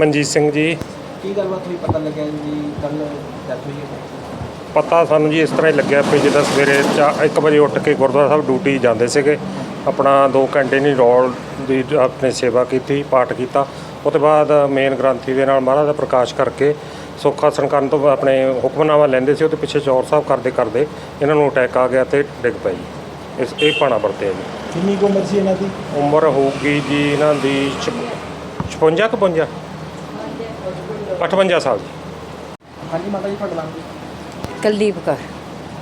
ਮਨਜੀਤ ਸਿੰਘ ਜੀ। ਕੀ ਗੱਲਬਾਤ ਹੋਈ? ਪਤਾ ਲੱਗਿਆ ਜੀ ਕੱਲ ਡੈਥ ਹੋਈ ਹੈ। ਪਤਾ ਸਾਨੂੰ ਜੀ ਇਸ ਤਰ੍ਹਾਂ ਹੀ ਲੱਗਿਆ ਵੀ ਜਿੱਦਾਂ ਸਵੇਰੇ 1 ਵਜੇ ਉੱਠ ਕੇ ਗੁਰਦੁਆਰਾ ਸਾਹਿਬ ਡਿਊਟੀ ਜਾਂਦੇ ਸੀਗੇ। ਆਪਣਾ 2 ਘੰਟੇ ਨਹੀਂ ਰੋਲ ਦੀ ਆਪਣੇ ਸੇਵਾ ਕੀਤੀ ਪਾਠ ਕੀਤਾ। ਉਹ ਤੋਂ ਬਾਅਦ ਮੇਨ ਗ੍ਰੰਥੀ ਦੇ ਨਾਲ ਮਹਾਰਾਜ ਦਾ ਪ੍ਰਕਾਸ਼ ਕਰਕੇ ਸੁੱਖ ਆਸਣ ਕਰਨ ਤੋਂ ਆਪਣੇ ਹੁਕਮਨਾਮਾ ਲੈਂਦੇ ਸੀ ਉਹਦੇ ਪਿੱਛੇ ਚੌਰ ਸਾਹਿਬ ਕਰਦੇ ਕਰਦੇ ਇਹਨਾਂ ਨੂੰ ਅਟੈਕ ਆ ਗਿਆ ਤੇ ਡਿੱਗ ਪਏ ਜੀ। ਇਸ ਇਹ ਪਾਣਾ ਵਰਤਿਆ ਜੀ। ਕਿੰਨੀ ਕੁ ਉਮਰ ਸੀ ਇਹਨਾਂ ਦੀ? ਉਮਰ ਹੋਊਗੀ ਜੀ ਇਹਨਾਂ ਦੀ 56 ਕੁ 52 58 ਸਾਲ ਜੀ ਹਾਂਜੀ ਮਾਤਾ ਜੀ ਤੁਹਾਡਾ ਨਾਮ ਜੀ ਕੁਲਦੀਪ ਕੌਰ।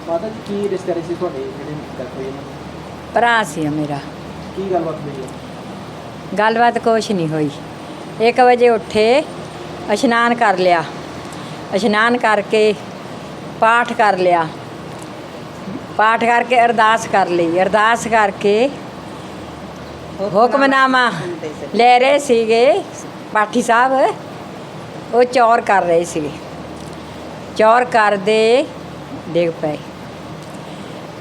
ਮਾਤਾ ਜੀ ਕੀ ਰਿਸ਼ਤੇਦਾਰੀ ਸੀ ਤੁਹਾਡੇ? ਜਿਹੜੇ ਡੈਥ ਹੋਈ ਇਹਨਾਂ ਦੀ? ਭਰਾ ਸੀ ਮੇਰਾ। ਕੀ ਗੱਲਬਾਤ ਹੋਈ ਹੈ? ਗੱਲਬਾਤ ਕੁਛ ਨਹੀਂ ਹੋਈ। 1 ਵਜੇ ਉੱਠੇ ਇਸ਼ਨਾਨ ਕਰ ਲਿਆ। ਇਸ਼ਨਾਨ ਕਰਕੇ ਪਾਠ ਕਰ ਲਿਆ। ਪਾਠ ਕਰਕੇ ਅਰਦਾਸ ਕਰ ਲਈ। ਅਰਦਾਸ ਕਰਕੇ ਹੁਕਮਨਾਮਾ ਲੈ ਰਹੇ ਸੀਗੇ ਪਾਠੀ ਸਾਹਿਬ। ਉਹ ਚੌਰ ਕਰ ਰਹੇ ਸੀਗੇ ਚੌਰ ਕਰਦੇ ਡਿੱਗ ਪਏ।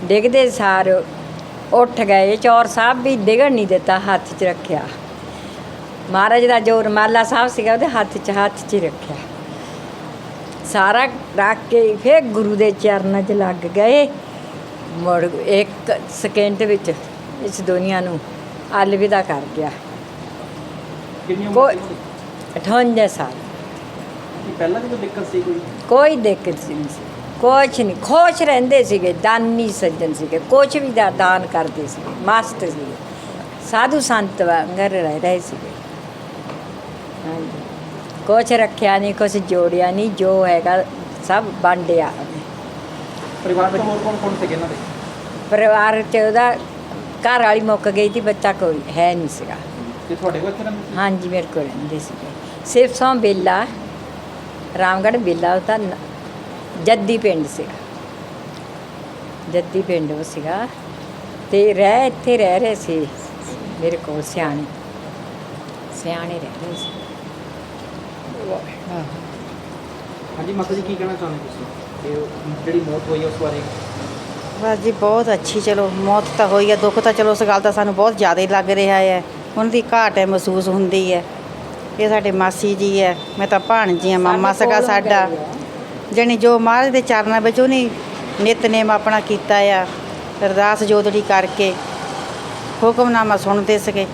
ਡਿੱਗਦੇ ਸਾਰ ਉੱਠ ਗਏ। ਚੌਰ ਸਾਹਿਬ ਵੀ ਡਿੱਗਣ ਨਹੀਂ ਦਿੱਤਾ ਹੱਥ 'ਚ ਰੱਖਿਆ। ਮਹਾਰਾਜ ਦਾ ਜੋ ਰਮਾਲਾ ਸਾਹਿਬ ਸੀਗਾ ਉਹਦੇ ਹੱਥ 'ਚ ਹੱਥ 'ਚ ਹੀ ਰੱਖਿਆ। ਸਾਰਾ ਰੱਖ ਕੇ ਫਿਰ ਗੁਰੂ ਦੇ ਚਰਨਾਂ 'ਚ ਲੱਗ ਗਏ। ਮੁੜ ਇੱਕ ਸਕਿੰਟ ਵਿੱਚ ਇਸ ਦੁਨੀਆ ਨੂੰ ਅਲਵਿਦਾ ਕਰ ਗਿਆ। ਕਿੰਨੀ ਉਮਰ ਕੋਈ ਸੀ ਤੁਹਾਡੀ? 58 ਸਾਲ। ਪਹਿਲਾਂ ਕੋਈ ਦਿੱਕਤ ਸੀ ਕੋਈ? ਕੋਈ ਦਿੱਕਤ ਨਹੀਂ ਸੀ। ਕੁਛ ਨਹੀਂ। ਖੁਸ਼ ਰਹਿੰਦੇ ਸੀਗੇ ਦਾਨੀ ਸੱਜਣ ਸੀਗੇ। ਕੁਛ ਵੀ ਦਾ ਦਾਨ ਕਰਦੇ ਸੀਗੇ। ਮਸਤ ਸੀਗੇ। ਸਾਧੂ ਸੰਤ ਵਾਂਗਰ ਰਹਿ ਰਹੇ ਸੀਗੇ। ਹਾਂਜੀ। ਕੁਛ ਰੱਖਿਆ ਨਹੀਂ ਕੁਛ ਜੋੜਿਆ ਨਹੀਂ। ਜੋ ਹੈਗਾ ਸਭ ਵੰਡਿਆ। ਪਰਿਵਾਰ ਵਿੱਚ ਹੋਰ ਕੌਣ ਕੌਣ ਸੀਗੇ ਇਹਨਾਂ ਦੇ? ਪਰਿਵਾਰ ਚ ਉਹਦਾ ਘਰ ਵਾਲੀ ਮੁੱਕ ਗਈ ਸੀ ਬੱਚਾ ਕੋਈ ਹੈ ਨਹੀਂ ਸੀਗਾ। ਤੇ ਤੁਹਾਡੇ ਕੋਲ ਇੱਥੇ ਰਹਿੰਦੇ ਸੀ? ਹਾਂਜੀ ਮੇਰੇ ਕੋਲ ਰਹਿੰਦੇ ਸੀਗੇ। ਸਿਰਫ ਸੋਂ ਬੇਲਾ ਰਾਮਗੜ੍ਹ ਬੇਲਾ ਉਹ ਤਾਂ ਨ- ਜੱਦੀ ਪਿੰਡ ਸੀਗਾ। ਜੱਦੀ ਪਿੰਡ ਉਹ ਸੀਗਾ ਤੇ ਰਹਿ ਇੱਥੇ ਰਹਿ ਰਹੇ ਸੀ ਮੇਰੇ ਕੋਲ ਸਿਆਣੇ। ਸਿਆਣੇ ਰਹਿ ਰਹੇ ਸੀ। ਹਾਂਜੀ ਮਾਤਾ ਜੀ ਕੀ ਕਹਿਣਾ ਚਾਹੁੰਦੇ ਤੁਸੀਂ? ਉਹ ਜਿਹੜੀ ਮੌਤ ਹੋਈ ਉਸ ਬਾਰੇ? ਬਸ ਜੀ ਬਹੁਤ ਅੱਛੀ ਚਲੋ ਮੌਤ ਤਾਂ ਹੋਈ ਹੈ ਦੁੱਖ ਤਾਂ ਚਲੋ ਉਸ ਗੱਲ ਦਾ ਸਾਨੂੰ ਬਹੁਤ ਜ਼ਿਆਦਾ ਹੀ ਲੱਗ ਰਿਹਾ ਹੈ ਉਹਨਾਂ ਦੀ ਘਾਟ ਹੈ ਮਹਿਸੂਸ ਹੁੰਦੀ ਹੈ। ਇਹ ਸਾਡੇ ਮਾਸੀ ਜੀ ਹੈ ਮੈਂ ਤਾਂ ਭਾਣਜੀ ਹਾਂ ਮਾਮਾ ਕੋਲੋਂ ਸਾਡਾ। ਆ। ਜਣੀ ਜੋ ਮਹਾਰਾਜ ਦੇ ਚਰਨਾਂ ਵਿੱਚ ਉਹਨੇ ਨਿਤਨੇਮ ਆਪਣਾ ਕੀਤਾ ਆ ਅਰਦਾਸ ਜੋਦੜੀ ਕਰਕੇ ਹੁਕਮਨਾਮਾ ਸੁਣਦੇ ਸਕੇ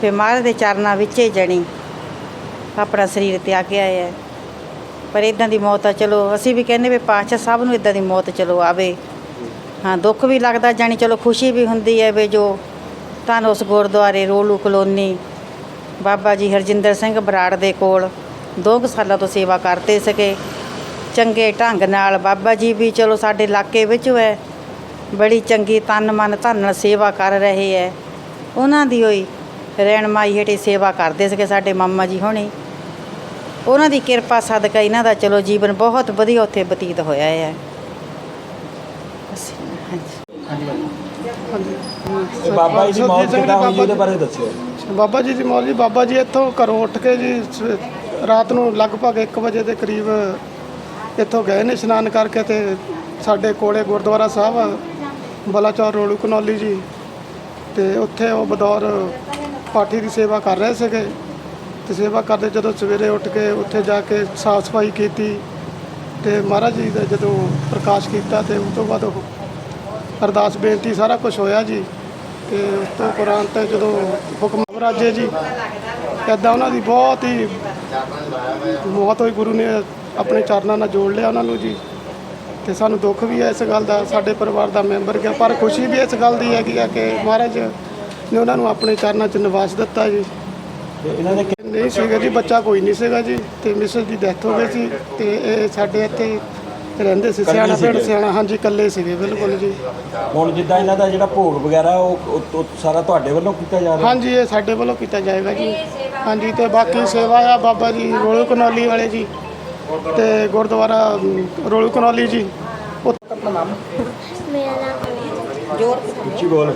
ਫਿਰ ਮਹਾਰਾਜ ਦੇ ਚਰਨਾਂ ਵਿੱਚ ਹੀ ਜਣੀ ਆਪਣਾ ਸਰੀਰ ਤਿਆਗਿਆ ਹੈ ਪਰ ਇਦਾਂ ਦੀ ਮੌਤ ਆ ਚਲੋ ਅਸੀਂ ਵੀ ਕਹਿੰਦੇ ਵੀ ਪਾਤਸ਼ਾਹ ਸਭ ਨੂੰ ਇਦਾਂ ਦੀ ਮੌਤ ਚਲੋ ਆਵੇ। ਹਾਂ ਦੁੱਖ ਵੀ ਲੱਗਦਾ ਜਾਣੀ ਚਲੋ ਖੁਸ਼ੀ ਵੀ ਹੁੰਦੀ ਹੈ ਵੀ ਜੋ ਧੰਨ ਉਸ ਗੁਰਦੁਆਰੇ ਰੋਲੂ ਕਲੋਨੀ ਬਾਬਾ ਜੀ ਹਰਜਿੰਦਰ ਸਿੰਘ ਬਰਾੜ ਦੇ ਕੋਲ ਦੋ ਕੁ ਸਾਲਾਂ ਤੋਂ ਸੇਵਾ ਕਰਦੇ ਸਕੇ ਚੰਗੇ ਢੰਗ ਨਾਲ ਬਾਬਾ ਜੀ ਵੀ ਚਲੋ ਸਾਡੇ ਇਲਾਕੇ ਵਿੱਚ ਹੈ ਬੜੀ ਚੰਗੀ ਤਨ ਮਨ ਧਨ ਨਾਲ ਸੇਵਾ ਕਰ ਰਹੇ ਹੈ ਉਹਨਾਂ ਦੀ ਹੋਈ ਰਹਿਣ ਮਾਈ ਹੇਠੇ ਸੇਵਾ ਕਰਦੇ ਸਕੇ ਸਾਡੇ ਮਾਮਾ ਜੀ ਹੋਣੀ। ਉਹਨਾਂ ਦੀ ਕਿਰਪਾ ਸਦਕਾ ਇਹਨਾਂ ਦਾ ਚਲੋ ਜੀਵਨ ਬਹੁਤ ਵਧੀਆ ਉੱਥੇ ਬਤੀਤ ਹੋਇਆ ਹੈ ਬਾਬਾ ਜੀ ਦੀ ਮੌਤ ਕਿੱਦਾਂ ਹੋਈ, ਉਹਦੇ ਬਾਰੇ ਦੱਸਿਓ। ਬਾਬਾ ਜੀ ਦੀ ਮੌਤ ਜੀ ਬਾਬਾ ਜੀ ਇੱਥੋਂ ਘਰੋਂ ਉੱਠ ਕੇ ਜੀ ਸਵੇ- ਰਾਤ ਨੂੰ ਲਗਭਗ 1 ਵਜੇ ਦੇ ਕਰੀਬ ਇੱਥੋਂ ਗਏ ਨੇ ਇਸ਼ਨਾਨ ਕਰਕੇ ਤੇ ਸਾਡੇ ਕੋਲੇ ਗੁਰਦੁਆਰਾ ਸਾਹਿਬ ਬਲਾਚੌਰ ਰੋਲੂ ਕਨੌਲੀ ਜੀ। ਤੇ ਉੱਥੇ ਉਹ ਬਦੌਰ ਪਾਠੀ ਦੀ ਸੇਵਾ ਕਰ ਰਹੇ ਸੀਗੇ। ਤੇ ਸੇਵਾ ਕਰਦੇ ਜਦੋਂ ਸਵੇਰੇ ਉੱਠ ਕੇ ਉੱਥੇ ਜਾ ਕੇ ਸਾਫ਼ ਸਫ਼ਾਈ ਕੀਤੀ ਤੇ ਮਹਾਰਾਜ ਜੀ ਦਾ ਜਦੋਂ ਪ੍ਰਕਾਸ਼ ਕੀਤਾ ਤੇ ਉਸ ਤੋਂ ਬਾਅਦ ਉਹ ਅਰਦਾਸ, ਬੇਨਤੀ ਸਾਰਾ ਕੁਝ ਹੋਇਆ ਜੀ। ਤੇ ਉਸ ਤੋਂ ਕੁਰਾਨ ਤੇ ਜਦੋਂ ਹੁਕਮ ਰਾਜੇ ਜੀ ਇੱਦਾਂ ਉਹਨਾਂ ਦੀ ਬਹੁਤ ਹੀ ਮੌਤ ਹੋਈ ਗੁਰੂ ਨੇ ਆਪਣੇ ਚਰਨਾਂ ਨਾਲ ਜੋੜ ਲਿਆ ਉਹਨਾਂ ਨੂੰ ਜੀ। ਤੇ ਸਾਨੂੰ ਦੁੱਖ ਵੀ ਹੈ ਇਸ ਗੱਲ ਦਾ ਸਾਡੇ ਪਰਿਵਾਰ ਦਾ ਮੈਂਬਰ ਗਿਆ ਪਰ ਖੁਸ਼ੀ ਵੀ ਇਸ ਗੱਲ ਦੀ ਹੈਗੀ ਆ ਕਿ ਮਹਾਰਾਜ ਨੇ ਉਹਨਾਂ ਨੂੰ ਆਪਣੇ ਚਰਨਾਂ 'ਚ ਨਿਵਾਸ ਦਿੱਤਾ ਜੀ। ਇਹਨਾਂ ਦੇ ਨਹੀਂ ਸੀਗਾ ਜੀ ਬੱਚਾ ਕੋਈ ਨਹੀਂ ਸੀਗਾ ਜੀ ਤੇ ਮਿਸਰ ਦੀ ਡੈਥ ਹੋ ਗਈ ਸੀ ਤੇ ਇਹ ਸਾਡੇ ਇੱਥੇ ਰਹਿੰਦੇ ਸੀ ਸਿਆਣਾ ਪਿੰਡ? ਸਿਆਣਾ ਹਾਂਜੀ ਇਕੱਲੇ ਸੀਗੇ ਬਿਲਕੁਲ ਜੀ। ਹੁਣ ਜਿੱਦਾਂ ਇਹਨਾਂ ਦਾ ਜਿਹੜਾ ਭੋਗ ਵਗੈਰਾ ਉਹ ਉਹ- ਉਹ ਸਾਰਾ ਤੁਹਾਡੇ ਵੱਲੋਂ ਕੀਤਾ ਜਾ ਰਿਹਾ? ਹਾਂਜੀ ਇਹ ਸਾਡੇ ਵੱਲੋਂ ਕੀਤਾ ਜਾਏਗਾ ਜੀ। ਹਾਂਜੀ ਤੇ ਬਾਕੀ ਸੇਵਾ ਆ ਬਾਬਾ ਜੀ ਰੋਲੂ ਕਨੌਲੀ ਵਾਲੇ ਜੀ ਤੇ ਗੁਰਦੁਆਰਾ ਅਮ, ਰੋਲੂ ਕਨੌਲੀ ਜੀ। ਉੱਥੇ ਆਪਣਾ ਨਾਮ? ਮੇਰਾ ਨਾਮ ਜੋਰ? ਉੱਚੀ ਬੋਲ।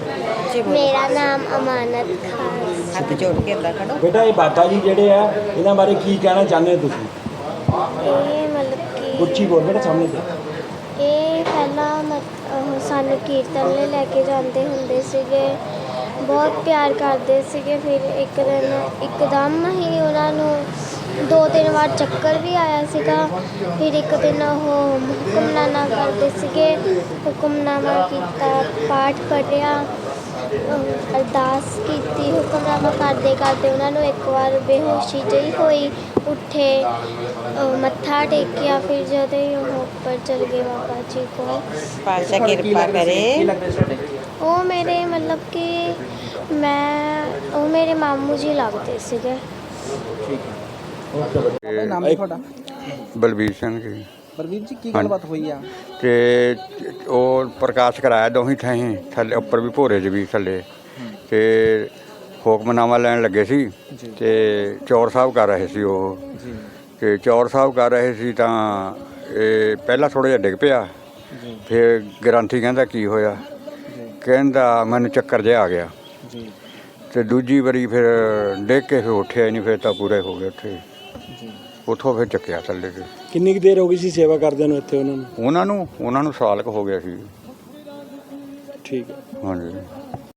ਮੇਰਾ ਨਾਮ ਅਮਾਨਤ ਖਾਨ ਹੱਥ ਜੋੜ ਕੇ ਅੱਲਾ ਖੜੋ। ਬੇਟਾ ਇਹ ਬਾਬਾ ਜੀ ਜਿਹੜੇ ਆ ਇਹਨਾਂ ਬਾਰੇ ਕੀ ਕਹਿਣਾ ਚਾਹੁੰਦੇ ਹੋ ਤੁਸੀਂ? ਇਹ ਮਤਲਬ ਬੋਲ ਬੇਟਾ ਸਾਹਮਣੇ ਤੇ ਇਹ ਪਹਿਲਾਂ ਮਤ- ਉਹ ਸਾਨੂੰ ਕੀਰਤਨ ਲਈ ਲੈ ਕੇ ਜਾਂਦੇ ਹੁੰਦੇ ਸੀਗੇ। ਬਹੁਤ ਪਿਆਰ ਕਰਦੇ ਸੀਗੇ। ਫਿਰ ਇੱਕ ਦਿਨ, ਇੱਕਦਮ ਹੀ ਉਹਨਾਂ ਨੂੰ ਦੋ ਤਿੰਨ ਵਾਰ ਚੱਕਰ ਵੀ ਆਇਆ ਸੀਗਾ। ਫਿਰ ਇੱਕ ਦਿਨ ਉਹ ਹੁਕਮਨਾਮਾ ਕਰਦੇ ਸੀਗੇ। ਹੁਕਮਨਾਮਾ ਕੀਤਾ, ਪਾਠ ਪੜ੍ਹਿਆ, ਅਹ ਅਰਦਾਸ ਕੀਤੀ, ਹੁਕਮਨਾਮਾ ਕਰਦੇ ਕਰਦੇ ਉਹਨਾਂ ਨੂੰ ਇੱਕ ਵਾਰ ਬੇਹੋਸ਼ੀ ਜਿਹੀ ਹੋਈ, ਉੱਠੇ। ਮੱਥਾ ਟੇਕਿਆ ਫਿਰ ਜਦੋਂ ਹੀ ਉਹ ਉੱਪਰ ਚਲ ਗਏ ਬਾਬਾ ਜੀ ਕੋਲ। ਪਾਤਸ਼ਾਹ ਕੀ ਕਿਰਪਾ? ਕੀ ਕਰੇ ਉਹ ਮੇਰੇ ਮਤਲਬ ਕਿ ਮੈਂ ਉਹ ਮੇਰੇ ਮਾਮੂ ਜੀ ਲੱਗਦੇ ਸੀਗੇ। ਆਪਣਾ ਨਾਮ ਕੀ ਤੁਹਾਡਾ? ਬਲਬੀਰ ਸਿੰਘ ਜੀ। ਬਰਵੀਰ ਜੀ ਕੀ ਗੱਲਬਾਤ ਹੋਈ ਆ? ਤੇ ਉਹ ਪ੍ਰਕਾਸ਼ ਕਰਾਇਆ ਦੋਹੀਂ ਥਾਈਂ ਥੱਲੇ ਉੱਪਰ ਵੀ ਭੋਰੇ 'ਚ ਵੀ ਥੱਲੇ। ਤੇ ਹੁਕਮਨਾਮਾ ਲੈਣ ਲੱਗੇ ਸੀ। ਤੇ ਚੌਰ ਸਾਹਿਬ ਕਰ ਰਹੇ ਸੀ ਉਹ। ਜੀ। ਤੇ ਚੌਰ ਸਾਹਿਬ ਕਰ ਰਹੇ ਸੀ ਤਾਂ ਇਹ ਪਹਿਲਾਂ ਥੋੜਾ ਜਿਹਾ ਡਿੱਗ ਪਿਆ। ਜੀ। ਫਿਰ ਗ੍ਰੰਥੀ ਕਹਿੰਦਾ ਕੀ ਹੋਇਆ? ਕਹਿੰਦਾ ਮੈਨੂੰ ਚੱਕਰ ਜਿਹਾ ਆ ਗਿਆ। ਜੀ। ਤੇ ਦੂਜੀ ਵਾਰੀ ਫਿਰ ਡਿੱਗ ਕੇ ਫਿਰ ਉੱਠਿਆ ਹੀ ਨਹੀਂ ਫਿਰ ਤਾਂ ਪੂਰੇ ਹੋ ਗਏ ਉੱਥੇ। ਜੀ। ਉੱਥੋਂ ਫਿਰ ਚੱਕਿਆ ਥੱਲੇ ਤੇ। ਕਿੰਨੀ ਕੁ ਦੇਰ ਹੋ ਗਈ ਸੀ ਸੇਵਾ ਕਰਦਿਆਂ ਨੂੰ ਇੱਥੇ ਉਹਨਾਂ ਨੂੰ? ਉਹਨਾਂ ਨੂੰ ਉਹਨਾਂ ਨੂੰ ਸਾਲ ਕੁ ਹੋ ਗਿਆ ਸੀ। ਠੀਕ। ਹੈ ਹਾਂਜੀ।